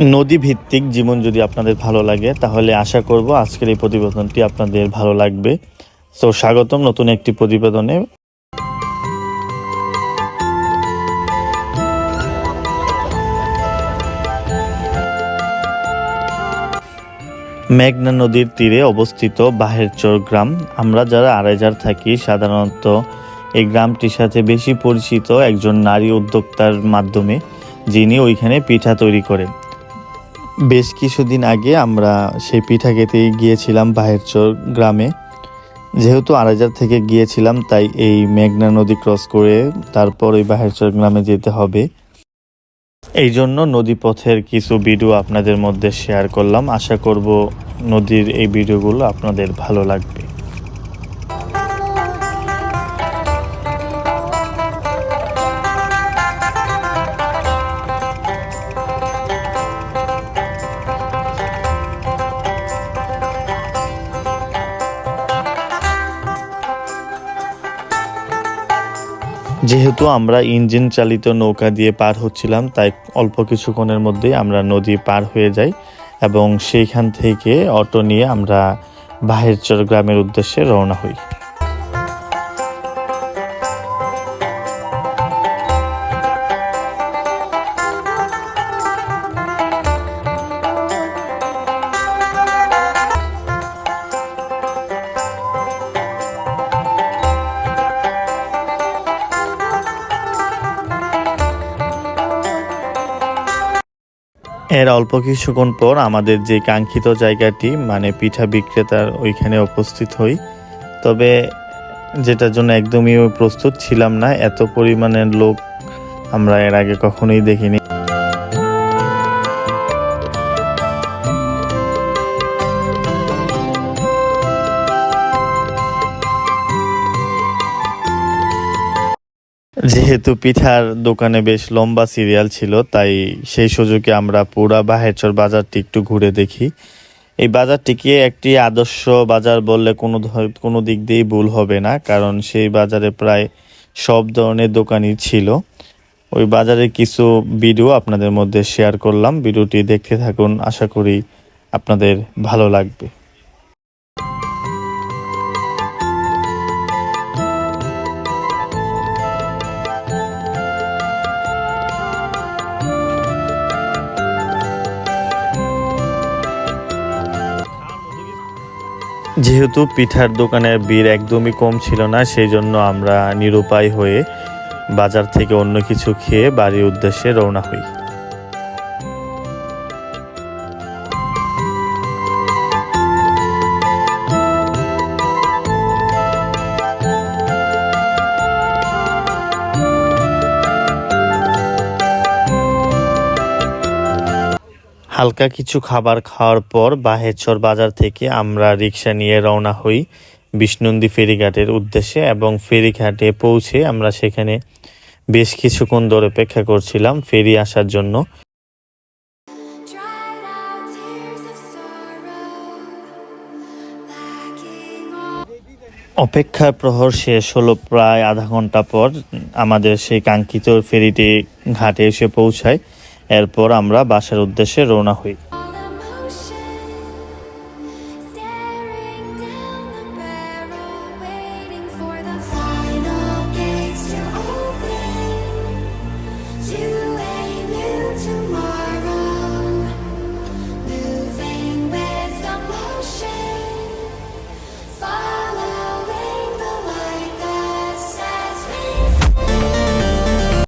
নদী ভিত্তিক জীবন যদি আপনাদের ভালো লাগে, তাহলে আশা করব আজকের এই প্রতিবেদনটি আপনাদের ভালো লাগবে। তো স্বাগতম নতুন একটি প্রতিবেদনে। মেঘনা নদীর তীরে অবস্থিত বাহেরচর গ্রাম। আমরা যারা আড়াইজার থাকি, সাধারণত এই গ্রামটির সাথে বেশি পরিচিত একজন নারী উদ্যোক্তার মাধ্যমে, যিনি ওইখানে পিঠা তৈরি করেন। বেশ কিছুদিন আগে আমরা সেই পিঠা খেতে গিয়েছিলাম বাহেরচর গ্রামে। যেহেতু আড়াইজার থেকে গিয়েছিলাম, তাই এই মেঘনা নদী ক্রস করে তারপর ওই বাহেরচর গ্রামে যেতে হবে। এই জন্য নদী পথের কিছু ভিডিও আপনাদের মধ্যে শেয়ার করলাম। আশা করব নদীর এই ভিডিওগুলো আপনাদের ভালো লাগবে। যেহেতু আমরা ইঞ্জিন চালিত নৌকা দিয়ে পার হচ্ছিলাম, তাই অল্প কিছুক্ষণের মধ্যেই আমরা নদী পার হয়ে যাই এবং সেইখান থেকে অটো নিয়ে আমরা বাহেরচর গ্রামের উদ্দেশ্যে রওনা হই। এর অল্প কিছুক্ষণ পর আমাদের যে কাঙ্ক্ষিত জায়গাটি মানে পিঠা বিক্রেতার ওইখানে উপস্থিত হই। তবে যেটার জন্য একদমই প্রস্তুত ছিলাম না, এত পরিমাণের লোক আমরা এর আগে কখনোই দেখিনি। যেহেতু পিঠার দোকানে বেশ লম্বা সিরিয়াল ছিল, তাই সেই সুযোগে আমরা পুরা বাহেরচর বাজারটি একটু ঘুরে দেখি। এই বাজারটিকে একটি আদর্শ বাজার বললে কোনো কোনো দিক দিয়েই ভুল হবে না, কারণ সেই বাজারে প্রায় সব ধরনের দোকানই ছিল। ওই বাজারের কিছু ভিডিও আপনাদের মধ্যে শেয়ার করলাম। ভিডিওটি দেখতে থাকুন। আশা করি আপনাদের ভালো লাগবে। যেহেতু পিঠার দোকানের ভিড় একদমই কম ছিল না, সেই জন্য আমরা নিরুপায় হয়ে বাজার থেকে অন্য কিছু খেয়ে বাড়ির উদ্দেশ্যে রওনা হই। হালকা কিছু খাবার খাওয়ার পর বাহেশ্বর বাজার থেকে আমরা রিক্সা নিয়ে রওনা হই বিষ্ণুন্দী ফেরিঘাটের উদ্দেশ্যে এবং ফেরিঘাটে পৌঁছে আমরা সেখানে বেশ কিছুক্ষণ ধরে অপেক্ষা করছিলাম ফেরি আসার জন্য. অপেক্ষার প্রহর শেষ হলো প্রায় আধা ঘণ্টা পর আমাদের সেই কাঙ্ক্ষিত ফেরিটি ঘাটে এসে পৌঁছায় এরপর আমরা বাসের উদ্দেশ্যে রওনা হই।